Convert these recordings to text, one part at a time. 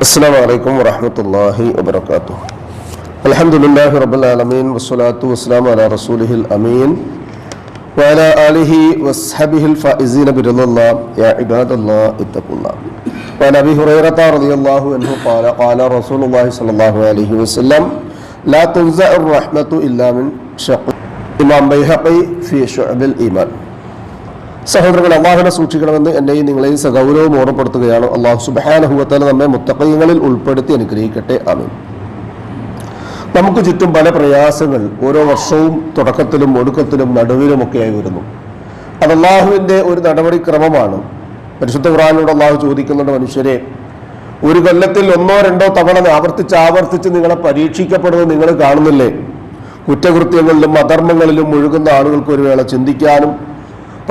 السلام عليكم ورحمة الله وبركاته الحمد لله رب العالمين والصلاة والسلام على رسوله الأمين وعلى آله وصحبه الفائزين برضا الله يا عباد الله اتقوا الله وعن أبي هريرة رضي الله عنه قال قال رسول الله صلى الله عليه وسلم لا تنزع الرحمة إلا من شق إمام بيهقي في شعب الإيمان സഹോദരങ്ങൾ അള്ളാഹുനെ സൂക്ഷിക്കണമെന്ന് എന്നെയും നിങ്ങളെയും സഗൗരവം ഓർമ്മപ്പെടുത്തുകയാണ്. അള്ളാഹു സുബാനഹുവത്തല നമ്മെ മുത്തക്കയങ്ങളിൽ ഉൾപ്പെടുത്തി അനുഗ്രഹിക്കട്ടെ. ആമീൻ. നമുക്ക് ചുറ്റും പല പ്രയാസങ്ങൾ ഓരോ വർഷവും തുടക്കത്തിലും ഒടുക്കത്തിലും നടുവിലുമൊക്കെയായി വരുന്നു. അത് അള്ളാഹുവിന്റെ ഒരു നടപടിക്രമമാണ്. പരിശുദ്ധ ഖുറാനോട് അള്ളാഹു ചോദിക്കുന്നുണ്ട് മനുഷ്യരെ ഒരു കൊല്ലത്തിൽ ഒന്നോ രണ്ടോ തവണ ആവർത്തിച്ച് ആവർത്തിച്ച് നിങ്ങളെ പരീക്ഷിക്കപ്പെടുന്നത് നിങ്ങൾ കാണുന്നില്ലേ? കുറ്റകൃത്യങ്ങളിലും അധർമ്മങ്ങളിലും മുഴുകുന്ന ആളുകൾക്ക് ഒരു വേള ചിന്തിക്കാനും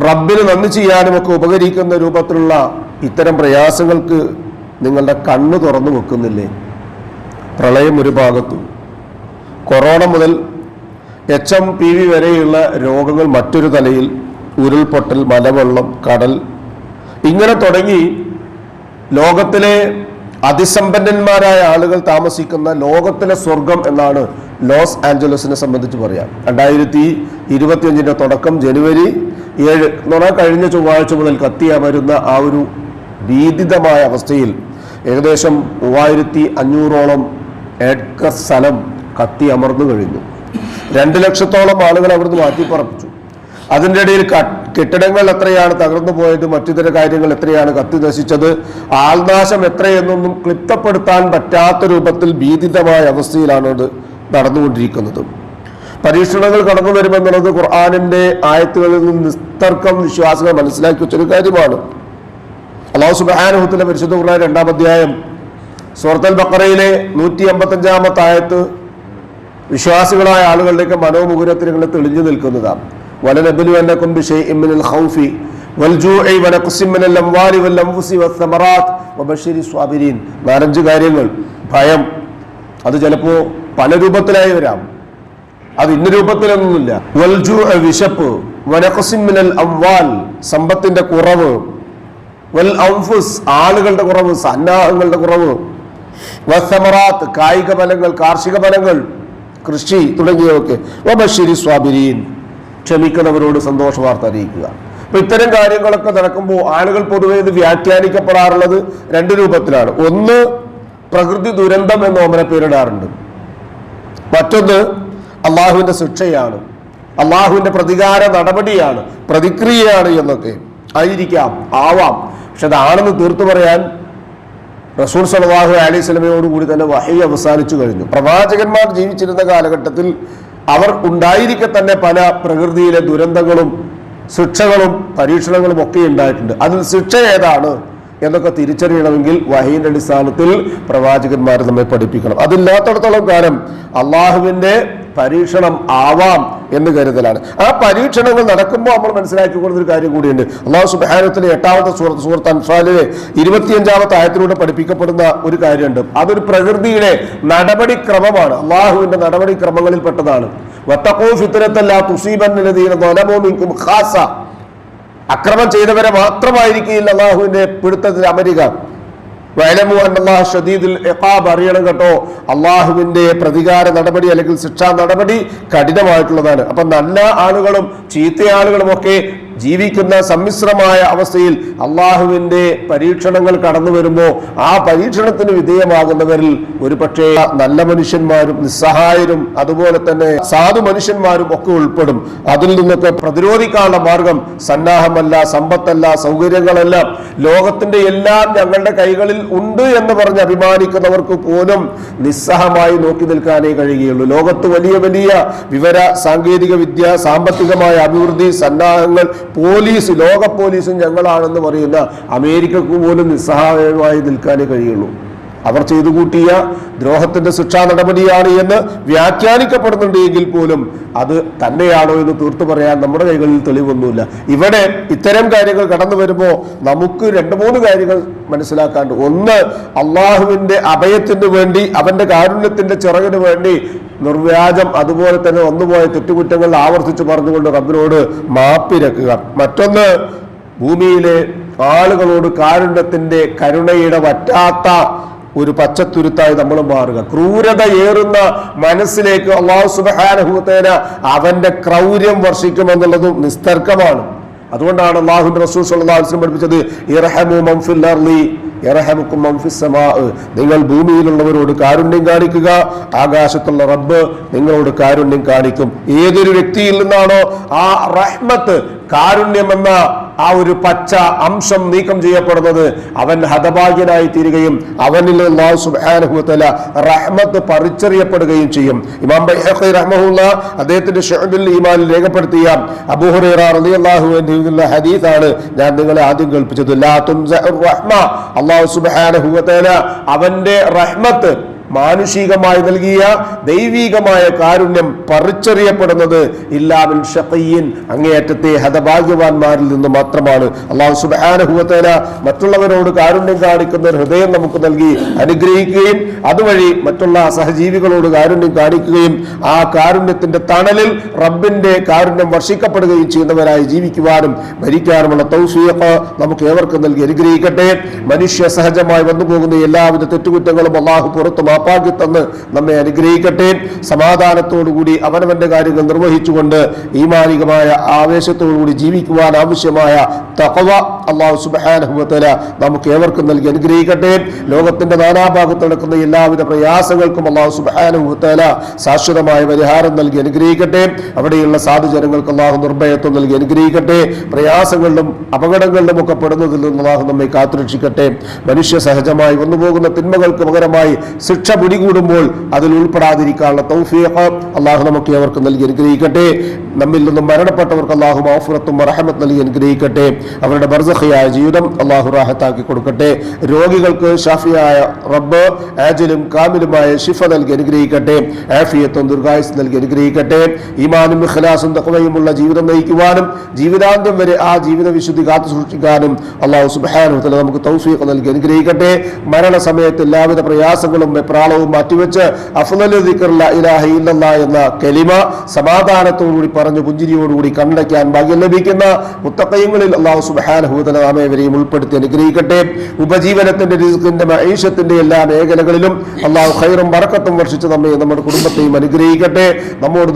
റബ്ബിന് നന്ദി ചെയ്യാനും ഒക്കെ ഉപകരിക്കുന്ന രൂപത്തിലുള്ള ഇത്തരം പ്രയാസങ്ങൾക്ക് നിങ്ങളുടെ കണ്ണ് തുറന്നു വെക്കുന്നില്ലേ? പ്രളയം ഒരു ഭാഗത്തും. കൊറോണ മുതൽ എച്ച് എം പി വി വരെയുള്ള രോഗങ്ങൾ മറ്റൊരു തലയിൽ ഉരുൾപൊട്ടൽ മലവെള്ളം കടൽ ഇങ്ങനെ തുടങ്ങി ലോകത്തിലെ അതിസമ്പന്നന്മാരായ ആളുകൾ താമസിക്കുന്ന ലോകത്തിലെ സ്വർഗം എന്നാണ് ലോസ് ആഞ്ചലസിനെ സംബന്ധിച്ച് പറയാം. രണ്ടായിരത്തി ഇരുപത്തിയഞ്ചിന്റെ തുടക്കം ജനുവരി ഏഴ്. എന്ന് പറഞ്ഞാൽ കഴിഞ്ഞ ചൊവ്വാഴ്ച മുതൽ കത്തിയ വരുന്ന ആ ഒരു ഭീതിതമായ അവസ്ഥയിൽ ഏകദേശം മൂവായിരത്തി അഞ്ഞൂറോളം ഏക്കർ സ്ഥലം കത്തി അമർന്നു കഴിഞ്ഞു. രണ്ട് ലക്ഷത്തോളം ആളുകൾ അവിടുന്ന് മാറ്റിപ്പറപ്പിച്ചു അതിന്റെ ഇടയിൽ കെട്ടിടങ്ങൾ എത്രയാണ് തകർന്നു പോയത് മറ്റിതര കാര്യങ്ങൾ എത്രയാണ് കത്തി നശിച്ചത് ആൾനാശം എത്രയെന്നൊന്നും ക്ലിപ്തപ്പെടുത്താൻ പറ്റാത്ത രൂപത്തിൽ ഭീതിതമായ അവസ്ഥയിലാണ് ഇത് നടന്നുകൊണ്ടിരിക്കുന്നത്. പരീക്ഷണങ്ങൾ കടന്നു വരുമെന്നുള്ളത് ഖുർആാനിന്റെ ആയത്തുകളിൽ നിന്ന് നിസ്തർക്കം വിശ്വാസികൾ മനസ്സിലാക്കി വെച്ചൊരു കാര്യമാണ്. അള്ളാഹു സുബാനുഹത്തിന്റെ പരിശുദ്ധ ഖുർആൻ രണ്ടാം അധ്യായം സുഹൃത്തൽ ബക്കറയിലെ നൂറ്റി അമ്പത്തഞ്ചാമത്തെ ആയത്ത് വിശ്വാസികളായ ആളുകളുടെയൊക്കെ മനോമുകുരത്തിൽ ഇങ്ങനെ തെളിഞ്ഞു നിൽക്കുന്നതാണ്. ബിശൈഇൻ മിനൽ ഖൗഫി വൽജൂഇ വനഖ്സിൻ മിനൽ അംവാലി വൽ അൻഫുസി വസ്സമറാത്ത് വബശ്ശിരി സ്വാബിരീൻ നാലഞ്ച് കാര്യങ്ങൾ. ഭയം. അത് ചിലപ്പോ പല രൂപത്തിലായി വരാം. അത് ഇന്ന രൂപത്തിലൊന്നുമില്ല. വൽജു വിശപ്പ് വനക്കുസിമ്മിനൽ അവ്വാൽ സമ്പത്തിന്റെ കുറവ്. വൽ ഔഫുസ് ആളുകളുടെ കുറവ് സന്നാഹങ്ങളുടെ കുറവ്. വസമറാത്ത് കായിക ഫലങ്ങൾ കാർഷിക ഫലങ്ങൾ കൃഷി തുടങ്ങിയവയൊക്കെ. വബശ്ശിരി സ്വാബിരീൻ. ക്ഷമിക്കുന്നവരോട് സന്തോഷ വാർത്ത അറിയിക്കുക. അപ്പൊ ഇത്തരം കാര്യങ്ങളൊക്കെ നടക്കുമ്പോൾ ആളുകൾ പൊതുവെ ഇത് വ്യാഖ്യാനിക്കപ്പെടാറുള്ളത് രണ്ട് രൂപത്തിലാണ്. ഒന്ന് പ്രകൃതി ദുരന്തം എന്ന് ഓമന പേരിടാറുണ്ട് മറ്റൊന്ന് അള്ളാഹുവിന്റെ ശിക്ഷയാണ്. അള്ളാഹുവിന്റെ പ്രതികാര നടപടിയാണ് പ്രതിക്രിയയാണ് എന്നൊക്കെ ആയിരിക്കാം ആവാം. പക്ഷെ അതാണെന്ന് തീർത്തു പറയാൻ റസൂൽ സലാഹു അലൈഹി സ്വലമയോട് കൂടി തന്നെ വഹി അവസാനിച്ചു കഴിഞ്ഞു. പ്രവാചകന്മാർ ജീവിച്ചിരുന്ന കാലഘട്ടത്തിൽ അവർ ഉണ്ടായിരിക്കെ തന്നെ പല പ്രകൃതിയിലെ ദുരന്തങ്ങളും ശിക്ഷകളും പരീക്ഷണങ്ങളും ഒക്കെ ഉണ്ടായിട്ടുണ്ട്. അതിൽ ശിക്ഷ ഏതാണ്? എന്നൊക്കെ തിരിച്ചറിയണമെങ്കിൽ വഹീന്റെ അടിസ്ഥാനത്തിൽ പ്രവാചകന്മാർ നമ്മെ പഠിപ്പിക്കണം. അതില്ലാത്തടത്തോളം കാലം അള്ളാഹുവിന്റെ പരീക്ഷണം ആവാം എന്ന് കരുതലാണ്. ആ പരീക്ഷണങ്ങൾ നടക്കുമ്പോൾ നമ്മൾ മനസ്സിലാക്കി കൊടുത്ത ഒരു കാര്യം കൂടിയുണ്ട്. അള്ളാഹു സുബാനത്തിലെ എട്ടാമത്തെ സുഹൃത്ത് സുഹൃത്ത് അൻഫാലിലെ ഇരുപത്തിയഞ്ചാമത്തെ ആയത്തിലൂടെ പഠിപ്പിക്കപ്പെടുന്ന ഒരു കാര്യമുണ്ട്. അതൊരു പ്രകൃതിയുടെ നടപടിക്രമമാണ്. അള്ളാഹുവിന്റെ നടപടിക്രമങ്ങളിൽ പെട്ടതാണ് വത്തക്കോ ഫിത്തരത്തല്ല തുസീബന്നലതീന ഖാസ. അക്രമം ചെയ്തവരെ മാത്രമായിരിക്കില്ല അള്ളാഹുവിന്റെ പിടുത്തത്തിൽ അമരിക. അറിയണം കേട്ടോ. അള്ളാഹുവിന്റെ പ്രതികാര നടപടി അല്ലെങ്കിൽ ശിക്ഷാ നടപടി കഠിനമായിട്ടുള്ളതാണ്. അപ്പൊ നല്ല ആളുകളും ചീത്ത ആളുകളും ഒക്കെ ജീവിക്കുന്ന സമ്മിശ്രമായ അവസ്ഥയിൽ അള്ളാഹുവിന്റെ പരീക്ഷണങ്ങൾ കടന്നു വരുമ്പോൾ ആ പരീക്ഷണത്തിന് വിധേയമാകുന്നവരിൽ ഒരു പക്ഷേ നല്ല മനുഷ്യന്മാരും നിസ്സഹായരും അതുപോലെ തന്നെ സാധു മനുഷ്യന്മാരും ഒക്കെ ഉൾപ്പെടും. അതിൽ നിന്നൊക്കെ പ്രതിരോധിക്കാനുള്ള മാർഗം സന്നാഹമല്ല സമ്പത്തല്ല സൗകര്യങ്ങളല്ല. ലോകത്തിന്റെ എല്ലാം ഞങ്ങളുടെ കൈകളിൽ ഉണ്ട് എന്ന് പറഞ്ഞ് അഭിമാനിക്കുന്നവർക്ക് പോലും നിസ്സഹമായി നോക്കി നിൽക്കാനേ കഴിയുകയുള്ളൂ. ലോകത്ത് വലിയ വലിയ വിവര സാങ്കേതിക വിദ്യ സാമ്പത്തികമായ അഭിവൃദ്ധി സന്നാഹങ്ങൾ പോലീസ് ലോക പോലീസും ഞങ്ങളാണെന്ന് പറയുന്ന അമേരിക്കക്ക് പോലും നിസ്സഹായമായി നിൽക്കാനേ കഴിയുള്ളൂ. അവർ ചെയ്തു കൂട്ടിയ ദ്രോഹത്തിന്റെ ശിക്ഷാ നടപടിയാണ് എന്ന് വ്യാഖ്യാനിക്കപ്പെടുന്നുണ്ട് എങ്കിൽ പോലും അത് തന്നെയാണോ എന്ന് തീർത്തു പറയാൻ നമ്മുടെ കൈകളിൽ തെളിവൊന്നുമില്ല. ഇവിടെ ഇത്തരം കാര്യങ്ങൾ കടന്നു വരുമ്പോൾ നമുക്ക് രണ്ട് മൂന്ന് കാര്യങ്ങൾ മനസ്സിലാക്കാണ്ട്. ഒന്ന് അള്ളാഹുവിന്റെ അഭയത്തിന് വേണ്ടി അവന്റെ കാരുണ്യത്തിന്റെ ചിറകിന് വേണ്ടി നിർവ്യാജം അതുപോലെ തന്നെ വന്നുപോയ തെറ്റുകുറ്റങ്ങൾ ആവർത്തിച്ച് പറഞ്ഞുകൊണ്ട് റബ്ബിനോട് മാപ്പിരക്കുക മറ്റൊന്ന് ഭൂമിയിലെ ആളുകളോട് കാരുണ്യത്തിന്റെ കരുണയുടെ വറ്റാത്ത ഒരു പച്ചത്തുരുത്തായി നമ്മൾ മാറുക. ക്രൂരത ഏറുന്ന മനസ്സിലേക്ക് അള്ളാഹു സുബാനഹുത്തേന അവന്റെ ക്രൗര്യം വർഷിക്കുമെന്നുള്ളതും നിസ്തർക്കമാണ്. അതുകൊണ്ടാണ് അള്ളാഹുന്റെ റസൂൽ വസല്ലം പഠിപ്പിച്ചത് നിങ്ങൾ ഭൂമിയിലുള്ളവരോട് കാരുണ്യം കാണിക്കുക ആകാശത്തുള്ള റബ്ബ് നിങ്ങളോട് കാരുണ്യം കാണിക്കും. ഏതൊരു വ്യക്തിയിൽ നിന്നാണോ ആ റഹ്മത്ത് കാരുണ്യമെന്ന ആ ഒരു പച്ച അംശം നീക്കം ചെയ്യപ്പെടുന്നത് അവൻ ഹതഭാഗ്യനായി തീരുകയും അവനിൽ റഹ്മത്ത് പറിച്ചറിയപ്പെടുകയും ചെയ്യും. ഇമാം ബൈഹഖി അദ്ദേഹത്തിന്റെ ഷുഅബുൽ ഈമാനിൽ രേഖപ്പെടുത്തിയ അബൂഹുറൈറ അൻഹു എന്നുള്ള ഹദീസാണ് ഞാൻ നിങ്ങളെ ആദ്യം കേൾപ്പിച്ചത്. ലാ റഹ്മ. അല്ലാഹു സുബ്ഹാനഹു വതആല അവന്റെ റഹ്മത്ത് മാനുഷികമായി നൽകിയ ദൈവീകമായ കാരുണ്യം പറിച്ചറിയപ്പെടുന്നത് ഇല്ലാമിൻ ഷഖയ്യിൻ അങ്ങേയറ്റത്തെ ഹതഭാഗ്യവാന്മാരിൽ നിന്ന് മാത്രമാണ്. അള്ളാഹു സുബാനുഭവത്തേന മറ്റുള്ളവരോട് കാരുണ്യം കാണിക്കുന്ന ഹൃദയം നമുക്ക് നൽകി അനുഗ്രഹിക്കുകയും അതുവഴി മറ്റുള്ള സഹജീവികളോട് കാരുണ്യം കാണിക്കുകയും ആ കാരുണ്യത്തിന്റെ തണലിൽ റബ്ബിന്റെ കാരുണ്യം വർഷിക്കപ്പെടുകയും ചെയ്യുന്നവരായി ജീവിക്കുവാനും ഭരിക്കാനുമുള്ള തൗഫീഖ് നമുക്ക് ഏവർക്കും നൽകി അനുഗ്രഹിക്കട്ടെ. മനുഷ്യ സഹജമായി വന്നുപോകുന്ന എല്ലാവിധ തെറ്റുകുറ്റങ്ങളും അള്ളാഹു പുറത്തു മാപ്പാക്കി തന്ന് നമ്മെ അനുഗ്രഹിക്കട്ടെ. സമാധാനത്തോടുകൂടി അവനവന്റെ കാര്യങ്ങൾ നിർവഹിച്ചുകൊണ്ട് ഈ ഈമാനികമായ ആവേശത്തോടുകൂടി ജീവിക്കുവാൻ ആവശ്യമായ തഖവ അള്ളാഹു സുബാനുഭവത്തിന് നമുക്ക് ഏവർക്കും നൽകി അനുഗ്രഹിക്കട്ടെ. ലോകത്തിന്റെ നാനാഭാഗത്ത് നടക്കുന്ന എല്ലാവിധ പ്രയാസങ്ങൾക്കും അള്ളാഹു സുബാനഹുവത്തല ശാശ്വതമായ പരിഹാരം നൽകി അനുഗ്രഹിക്കട്ടെ. അവിടെയുള്ള സാധുജനങ്ങൾക്ക് അള്ളാഹു നിർഭയത്വം നൽകി അനുഗ്രഹിക്കട്ടെ. പ്രയാസങ്ങളിലും അപകടങ്ങളിലും ഒക്കെ പെടുന്നതിൽ നിന്ന് അള്ളാഹു നമ്മെ കാത്തുരക്ഷിക്കട്ടെ. മനുഷ്യ സഹജമായി വന്നുപോകുന്ന തിന്മകൾക്ക് പകരമായി ശിക്ഷ പിടികൂടുമ്പോൾ അതിൽ ഉൾപ്പെടാതിരിക്കാനുള്ള തൗഫീഖ് അള്ളാഹു നമുക്ക് അവർക്ക് നൽകി അനുഗ്രഹിക്കട്ടെ. നമ്മിൽ നിന്നും മരണപ്പെട്ടവർക്ക് അള്ളാഹു മാഫുറത്തും റഹമത്ത് നൽകി അനുഗ്രഹിക്കട്ടെ. അവരുടെ ബർസഹയായ ജീവിതം അള്ളാഹു റാഹത്താക്കി കൊടുക്കട്ടെ. രോഗികൾക്ക് ഷാഫിയായ റബ്ബ് ആജലും കാമിലുമായ ഷിഫ നൽകി അനുഗ്രഹിക്കട്ടെ. ആഫിയത്തും ദുർഗായുസ് നൽകി അനുഗ്രഹിക്കട്ടെ. ഈമാനും ഇഖ്ലാസും തക്കവയുമുള്ള ജീവിതം നയിക്കുവാനും ജീവിതാന്ത്യം വരെ ആ ജീവിത വിശുദ്ധി കാത്തു സൂക്ഷിക്കാനും അള്ളാഹു സുബ്ഹാനഹു നമുക്ക് തൗഫീഖ് നൽകി അനുഗ്രഹിക്കട്ടെ. മരണസമയത്ത് എല്ലാവിധ പ്രയാസങ്ങളും വെപ്രാളവും മാറ്റിവെച്ച് ഇലാഹ എന്ന കലിമ സമാധാനത്തോടുകൂടി പറഞ്ഞു പുഞ്ചിരിയോടുകൂടി കണ്ടയ്ക്കാൻ ഭാഗ്യം ലഭിക്കുന്ന മുത്തക്കയങ്ങളിൽ അള്ളാഹു സുബ്ഹാനഹു നാമേവരെയും ഉൾപ്പെടുത്തി അനുഗ്രഹിക്കട്ടെ. ഉപജീവനത്തിന്റെ റിസ്കിന്റെ മൈഷത്തിന്റെ എല്ലാ മേഖലകളിലും അള്ളാഹു ഖൈറും വറക്കത്തും വർഷിച്ച് നമ്മെ നമ്മുടെ കുടുംബത്തെയും അനുഗ്രഹിക്കട്ടെ. നമ്മോട്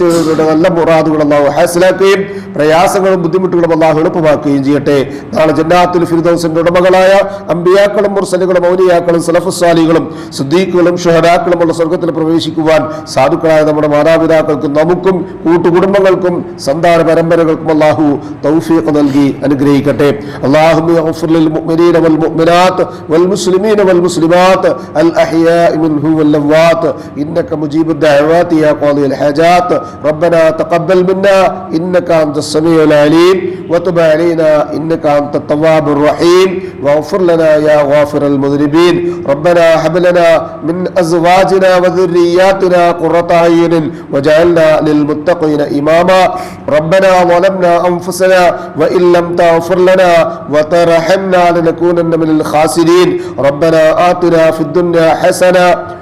ചെയ്തവരുടെ നല്ല മുറാദുകൾ അള്ളാഹു ഹാസിലാക്കുകയും പ്രയാസങ്ങളും ബുദ്ധിമുട്ടുകളും അള്ളാഹു എളുപ്പമാക്കുകയും ചെയ്യട്ടെ. നാളെ ജന്നാത്തുൽ ഫിർദൗസിന്റെ ഉടമകളായ അമ്പിയാക്കളും മുർസലുകളും ഔലിയാക്കളും സലഫുസാലികളും സുദ്ദീഖുകളും ഷുഹദാക്കളും ഉള്ള സ്വർഗത്തിൽ പ്രവേശിക്കുവാൻ സാധുക്കളായ നമ്മുടെ മാതാപിതാക്കൾക്കും നമുക്കും കൂട്ടുകുടുംബങ്ങൾക്കും സന്താന പരമ്പരകൾക്കും അള്ളാഹു തൗഫീഖ് നൽകി അനുഗ്രഹിക്കട്ടെ അള്ളാഹു للمؤمنين والمؤمنات والمسلمين والمسلمات الأحياء منه واللوات إنك مجيب الدعوات يا قاضي الحاجات ربنا تقبل منا إنك أنت السميع العليم وتب علينا إنك أنت التواب الرحيم واغفر لنا يا غافر المذنبين ربنا هب لنا من أزواجنا وذرياتنا قرة أعين وجعلنا للمتقين إماما. ربنا ظلمنا أنفسنا وإن لم تغفر لنا وترحمنا لنكونن من الخاسرين. ربنا آتنا في الدنيا حسنة